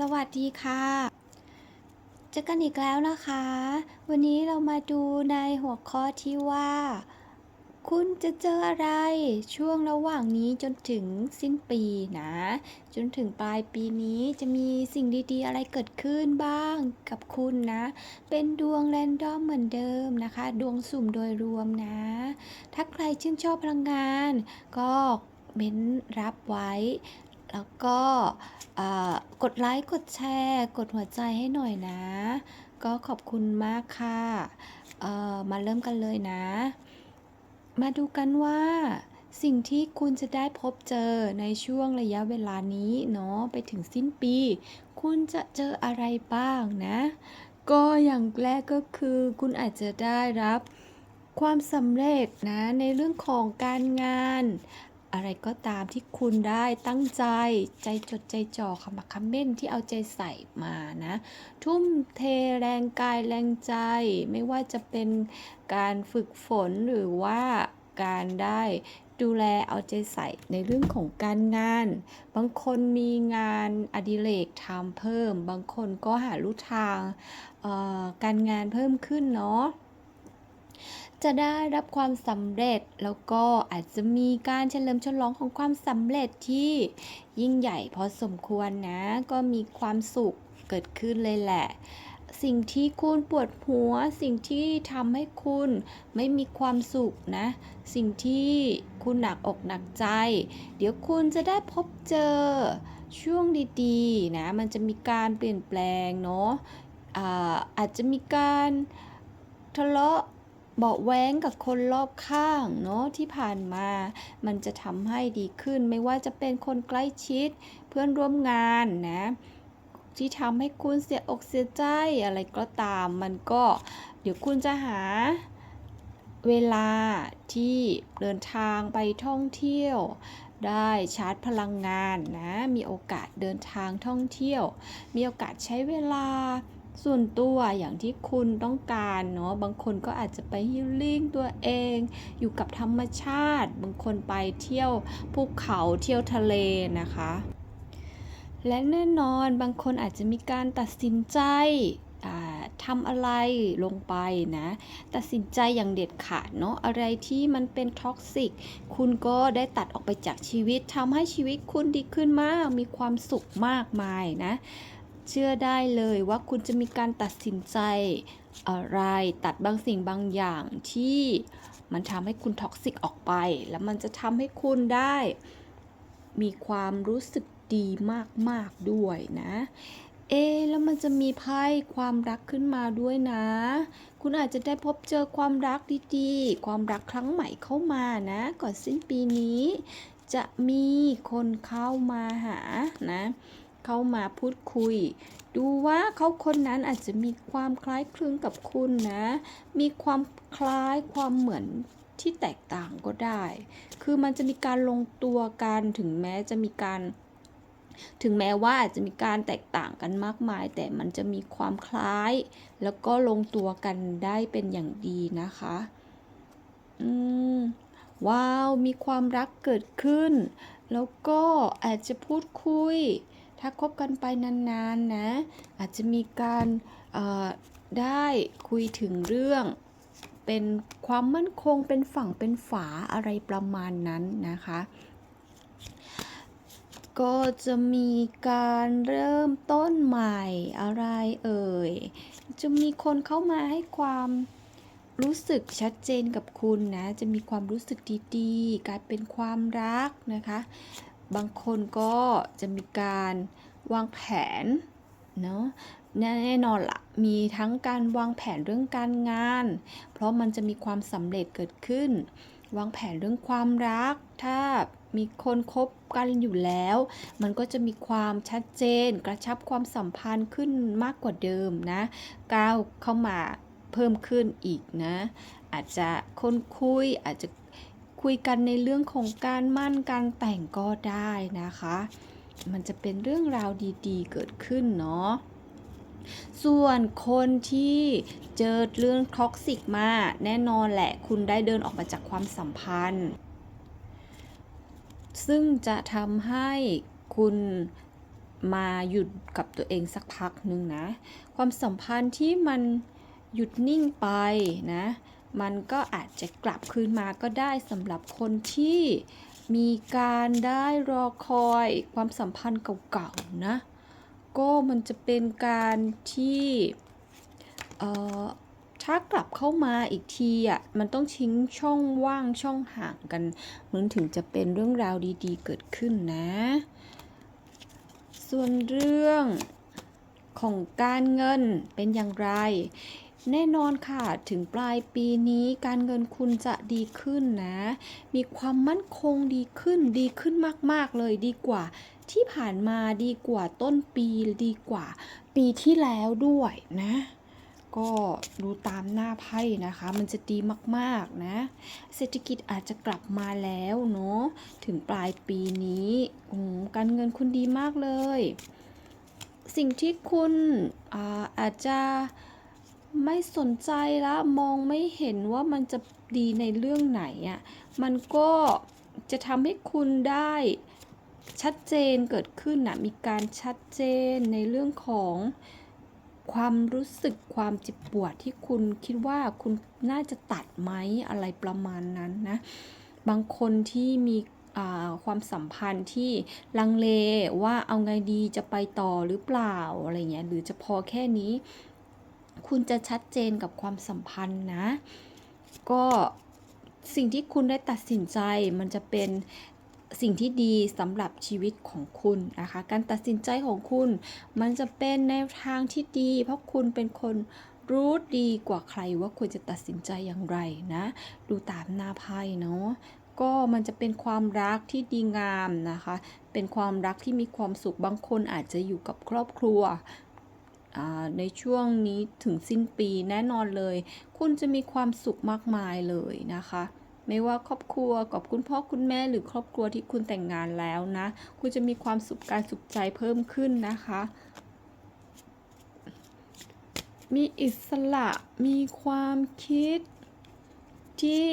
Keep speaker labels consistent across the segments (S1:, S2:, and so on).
S1: สวัสดีค่ะเจอกันอีกแล้วนะคะ วันนี้เรามาดูในหัวข้อที่ว่า คุณจะเจออะไร ช่วงระหว่างนี้จนถึงสิ้นปีนะ จนถึงปลายปีนี้จะมีสิ่งดีๆ อะไรเกิดขึ้นบ้างกับคุณนะ เป็นดวงแรนดอมเหมือนเดิมนะคะ ดวงสุ่มโดยรวมนะ ถ้าใครชื่นชอบพลังงาน ก็เม้นรับไว้ แล้วก็กดไลค์กดแชร์ กดหัวใจให้หน่อยนะ ก็ขอบคุณมากค่ะมาเริ่มกันเลยนะ มาดูกันว่าสิ่งที่คุณจะได้พบเจอในช่วงระยะเวลานี้เนาะไปถึงสิ้นปี คุณจะเจออะไรบ้างนะ ก็อย่างแรกก็คือคุณอาจจะได้รับความสำเร็จนะในเรื่องของการงาน อะไรก็ตามที่คุณได้ตั้งใจใจจดใจจ่อขมักเขม้นที่เอาใจใส่มานะ ทุ่มเทแรงกายแรงใจ ไม่ว่าจะเป็นการฝึกฝนหรือว่าการได้ดูแลเอาใจใส่ในเรื่องของการงาน บางคนมีงานอดิเรกทำเพิ่ม บางคนก็หาลู่ทางการงานเพิ่มขึ้นเนาะ จะได้รับความสำเร็จแล้วก็อาจจะมีการเฉลิมฉลองของความสำเร็จที่ยิ่งใหญ่พอสมควรนะ ก็มีความสุขเกิดขึ้นเลยแหละสิ่งที่คุณปวดหัว สิ่งที่ทำให้คุณไม่มีความสุขนะ สิ่งที่คุณหนักอกหนักใจ เดี๋ยวคุณจะได้พบเจอช่วงดีๆนะมันจะมีการเปลี่ยนแปลงเนาะอาอาจจะมีการทะเลาะ เบาแว้งกับคนรอบข้างเนาะที่ผ่านมา มันจะทำให้ดีขึ้น ไม่ว่าจะเป็นคนใกล้ชิด เพื่อนร่วมงานนะที่ทำให้คุณเสียอกเสียใจอะไรก็ตาม มันก็เดี๋ยวคุณจะหาเวลาที่เดินทางไปท่องเที่ยว ได้ชาร์จพลังงานนะ มีโอกาสเดินทางท่องเที่ยว มีโอกาสใช้เวลา ส่วนตัวอย่างที่คุณต้องการเนาะบางคนก็อาจจะไปฮีลลิ่งตัวเอง อยู่กับธรรมชาติ บางคนไปเที่ยวภูเขาเที่ยวทะเลนะคะ และแน่นอนบางคนอาจจะมีการตัดสินใจทำอะไรลงไปนะตัดสินใจอย่างเด็ดขาดเนาะอะไรที่มันเป็นท็อกซิกคุณก็ได้ตัดออกไปจากชีวิตทำให้ชีวิตคุณดีขึ้นมาก มีความสุขมากมายนะ เชื่อได้เลยว่าคุณจะมีการตัดสินใจอะไร ตัดบางสิ่งบางอย่างที่มันทำให้คุณท็อกซิกออกไป แล้วมันจะทำให้คุณได้ มีความรู้สึกดีมาก ๆ ด้วยนะ เอ แล้วมันจะมีไพ่ความรักขึ้นมาด้วยนะ คุณอาจจะได้พบเจอความรักดีๆ ความรักครั้งใหม่เข้ามานะ ก่อนสิ้นปีนี้ จะมีคนเข้ามาหานะ เข้ามาพูดคุย ดูว่าเขาคนนั้นอาจจะมีความคล้ายคลึงกับคุณนะ มีความคล้ายความเหมือนที่แตกต่างก็ได้ คือมันจะมีการลงตัวกันถึงแม้จะมีการ ถึงแม้ว่าอาจจะมีการแตกต่างกันมากมาย แต่มันจะมีความคล้าย แล้วก็ลงตัวกันได้เป็นอย่างดีนะคะ อืม ว้าว มีความรักเกิดขึ้น แล้วก็อาจจะพูดคุย ถ้าคบกันไปนานๆนะ อาจจะมีการได้คุยถึงเรื่อง เป็นความมั่นคงเป็นฝั่งเป็นฝาอะไรประมาณนั้นนะคะ ก็จะมีการเริ่มต้นใหม่อะไรเอ่ย จะมีคนเข้ามาให้ความรู้สึกชัดเจนกับคุณนะ จะมีความรู้สึกดีๆกลายเป็นความรักนะคะ บางคนก็จะมีการวางแผนเนาะแน่นอนละมีทั้งการวางแผนเรื่องการงาน เพราะมันจะมีความสำเร็จเกิดขึ้น วางแผนเรื่องความรัก ถ้ามีคนคบกันอยู่แล้ว มันก็จะมีความชัดเจน กระชับความสัมพันธ์ขึ้นมากกว่าเดิมนะ ก้าวเข้ามาเพิ่มขึ้นอีกนะ อาจจะคนคุยอาจจะ คุยกันในเรื่องของการมั่นการแต่งก็ได้นะคะ มันจะเป็นเรื่องราวดีๆ เกิดขึ้นเนาะส่วนคนที่เจอเรื่องท็อกซิกมาแน่นอนแหละคุณได้เดินออกมาจากความสัมพันธ์ ซึ่งจะทำให้คุณมาหยุดกับตัวเองสักพักหนึ่งนะ ความสัมพันธ์ที่มันหยุดนิ่งไปนะ มันก็อาจจะกลับคืนมาก็ได้สำหรับคนที่มีการได้รอคอยความสัมพันธ์เก่าๆนะ ก็มันจะเป็นการที่เอ่อถ้ากลับเข้ามาอีกทีอะมันต้องทิ้งช่องว่างช่องห่างกันมันถึงจะเป็นเรื่องราวดีๆเกิดขึ้นนะ ส่วนเรื่องของการเงินเป็นอย่างไร แน่นอนค่ะ ถึงปลายปีนี้การเงินคุณจะดีขึ้นนะ มีความมั่นคงดีขึ้นดีขึ้นมาก ๆ เลยดีกว่า ที่ผ่านมาดีกว่าต้นปีดีกว่า ปีที่แล้วด้วยนะ ก็ดูตามหน้าไพ่นะคะ มันจะดีมากๆนะ เศรษฐกิจอาจจะกลับมาแล้วเนาะถึงปลายปีนี้การเงินคุณดีมากเลย สิ่งที่คุณอาอาจจะ ไม่สนใจแล้วมองไม่เห็นว่ามันจะดีในเรื่องไหนอะ่ะมันก็จะทำให้คุณได้ชัดเจนเกิดขึ้นนะมีการชัดเจนในเรื่องของความรู้สึกความเจ็บปวดที่คุณคิดว่าคุณน่าจะตัดไหมอะไรประมาณนั้นนะบางคนที่มีความสัมพันธ์ที่ลังเลว่าเอาไงดีจะไปต่อหรือเปล่าอะไรเงี้ยหรือจะพอแค่นี้ คุณจะชัดเจนกับความสัมพันธ์นะ ก็สิ่งที่คุณได้ตัดสินใจมันจะเป็นสิ่งที่ดีสำหรับชีวิตของคุณนะคะ การตัดสินใจของคุณ มันจะเป็นแนวทางที่ดี เพราะคุณเป็นคนรู้ดีกว่าใครว่าควรจะตัดสินใจอย่างไรนะ ดูตามหน้าไพ่เนาะก็มันจะเป็นความรักที่ดีงามนะคะ เป็นความรักที่มีความสุขบางคนอาจจะอยู่กับครอบครัว ในช่วงนี้ถึงสิ้นปีแน่นอนเลย คุณจะมีความสุขมากมายเลยนะคะ ไม่ว่าครอบครัวกับคุณพ่อคุณแม่หรือครอบครัวที่คุณแต่งงานแล้วนะ คุณจะมีความสุขการสุขใจเพิ่มขึ้นนะคะ มีอิสระมีความคิดที่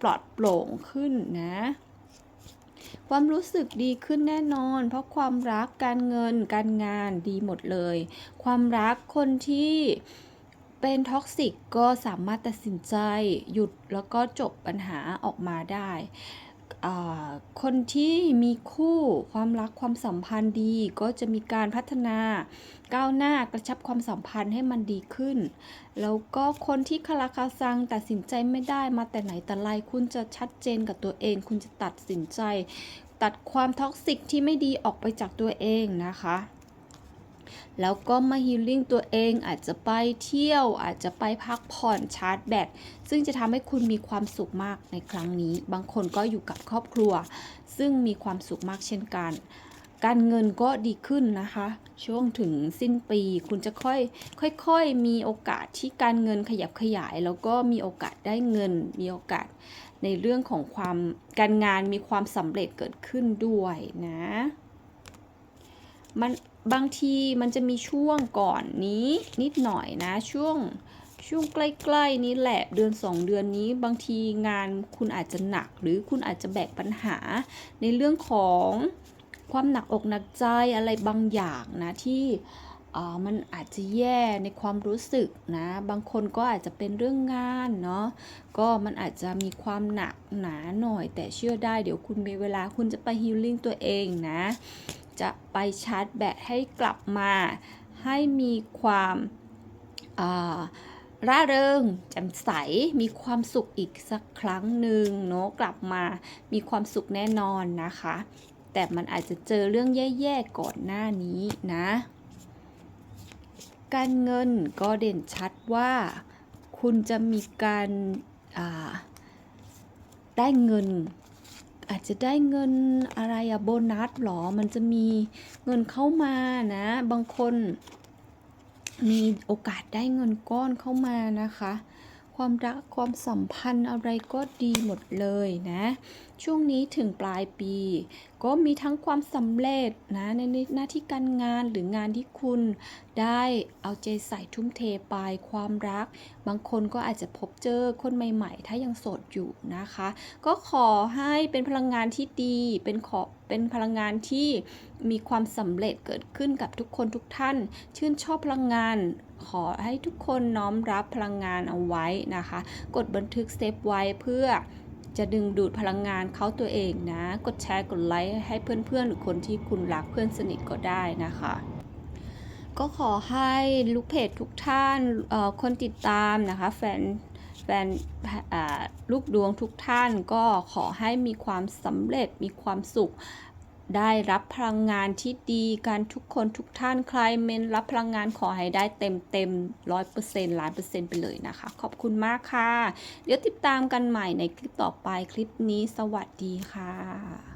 S1: ปลอดโปร่งขึ้นนะ ความรู้สึกดีขึ้นแน่นอน เพราะความรักการเงินการงานดีหมดเลย ความรักคนที่เป็นท็อกซิกก็สามารถตัดสินใจหยุดแล้วก็จบปัญหาออกมาได้ คนที่มีคู่ความรักความสัมพันธ์ดี ก็จะมีการพัฒนาก้าวหน้ากระชับความสัมพันธ์ให้มันดีขึ้น แล้วก็คนที่คาราคาซังตัดสินใจไม่ได้มาแต่ไหนแต่ไรคุณจะชัดเจนกับตัวเอง คุณจะตัดสินใจ ตัดความท็อกซิกที่ไม่ดีออกไปจากตัวเองนะคะ แล้วก็มาฮีลิ่งตัวเองอาจจะไปเที่ยว อาจจะไปพักผ่อนชาร์จแบตซึ่งจะทำให้คุณมีความสุขมากในครั้งนี้ บางคนก็อยู่กับครอบครัว ซึ่งมีความสุขมากเช่นกัน การเงินก็ดีขึ้นนะคะ ช่วงถึงสิ้นปีคุณจะค่อยค่อยๆมีโอกาสที่การเงินขยับขยาย แล้วก็มีโอกาสได้เงิน มีโอกาสในเรื่องของความการงานมีความสำเร็จเกิดขึ้นด้วยนะ มัน บางทีมันจะมีช่วงก่อนนี้นิดหน่อยนะ ช่วงช่วงใกล้ๆนี้แหละเดือน 2 เดือนนี้ บางทีงานคุณอาจจะหนัก หรือคุณอาจจะแบกปัญหา ในเรื่องของความหนักอกหนักใจอะไรบางอย่างนะที่มันอาจจะแย่ในความรู้สึกนะ บางคนก็อาจจะเป็นเรื่องงานเนาะ ก็มันอาจจะมีความหนักหนาหน่อย แต่เชื่อได้เดี๋ยวคุณมีเวลาคุณจะไปฮีลลิ่งตัวเองนะ จะไปชาร์จแบตให้กลับมาให้มีความาร่าเริงแจ่มใสมีความสุขอีกสักครั้งหนึ่งเนาะกลับมามีความสุขแน่นอนนะคะ แต่มันอาจจะเจอเรื่องแย่ๆก่อนหน้านี้นะ การเงินก็เด่นชัดว่า คุณจะมีการาได้เงิน อาจจะได้เงินอะไรอะโบนัสหรอ มันจะมีเงินเข้ามานะ บางคนมีโอกาสได้เงินก้อนเข้ามานะคะ ความรักความสัมพันธ์อะไรก็ดีหมดเลยนะ ช่วงนี้ถึงปลายปี ก็มีทั้งความสำเร็จนะในหน้าที่การงานหรืองานที่คุณได้เอาใจใส่ทุ่มเทไปความรัก บางคนก็อาจจะพบเจอคนใหม่ๆ ถ้ายังโสดอยู่นะคะ ก็ขอให้เป็นพลังงานที่ดีเป็นขอเป็นพลังงานที่มีความสำเร็จเกิดขึ้นกับทุกคนทุกท่าน ชื่นชอบพลังงาน ขอให้ทุกคนน้อมรับพลังงานเอาไว้นะคะ กดบันทึกเซฟไว้เพื่อ จะดึงดูดพลังงานเขาตัวเองนะ กดแชร์กดไลค์ให้เพื่อนๆ หรือคนที่คุณรักเพื่อนสนิทก็ได้นะคะ ก็ขอให้ลูกเพจทุกท่านคนติดตามนะคะ แฟนแฟนลูกดวงทุกท่านก็ขอให้มีความสำเร็จมีความสุข ได้รับพลังงานที่ดีกันทุกคนทุกท่านใครเมนรับพลังงานขอให้ได้เต็มเต็มร้อยเปอร์เซ็นต์ล้านเปอร์เซ็นต์ไปเลยนะคะ ขอบคุณมากค่ะ เดี๋ยวติดตามกันใหม่ในคลิปต่อไปคลิปนี้สวัสดีค่ะ